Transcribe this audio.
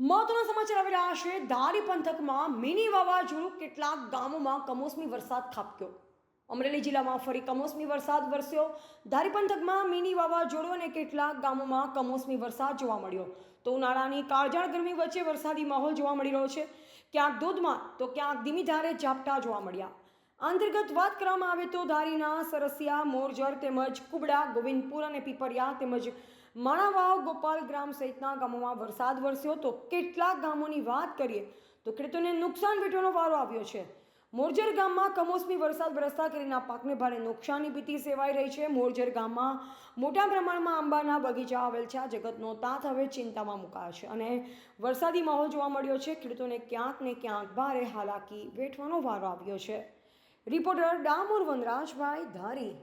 મહત્વના સમાચાર આવી રહ્યા છે. ધારી પંથકમાં મિની વાવાઝોડું કેટલાક ગામોમાં કમોસમી વરસાદ ખાબક્યો. અમરેલી જિલ્લામાં ફરી કમોસમી વરસાદ વરસ્યો. ધારી પંથકમાં મિની વાવાઝોડું અને કેટલાક ગામોમાં કમોસમી વરસાદ જોવા મળ્યો. તો ઉનાળાની કાળજાળ ગરમી વચ્ચે વરસાદી માહોલ જોવા મળી રહ્યો છે. ક્યાંક ધોધમાર, તો ક્યાંક ધીમી ધારે ઝાપટા જોવા મળ્યા. અંતર્ગત વાત કરવામાં આવે તો ધારીના, સરસિયા, મોરજર તેમજ કુબડા, ગોવિંદપુર અને પીપરિયા તેમજ માણાવાવ, ગોપાલ ગ્રામ સહિતના ગામોમાં વરસાદ વરસ્યો. તો કેટલાક ગામોની વાત કરીએ તો ખેડૂતોને નુકસાન વેઠવાનો વારો આવ્યો છે. મોરજર ગામમાં કમોસમી વરસાદ વરસતા કેરીના પાકને ભારે નુકસાનની ભીતિ સેવાઈ રહી છે. મોરજર ગામમાં મોટા પ્રમાણમાં આંબાના બગીચા આવેલ છે. આ જગતનો તાત હવે ચિંતામાં મુકાયો છે અને વરસાદી માહોલ જોવા મળ્યો છે. ખેડૂતોને ક્યાંક ને ક્યાંક ભારે હાલાકી વેઠવાનો વારો આવ્યો છે. રિપોર્ટર ડામોર વનરાજભાઈ ધારી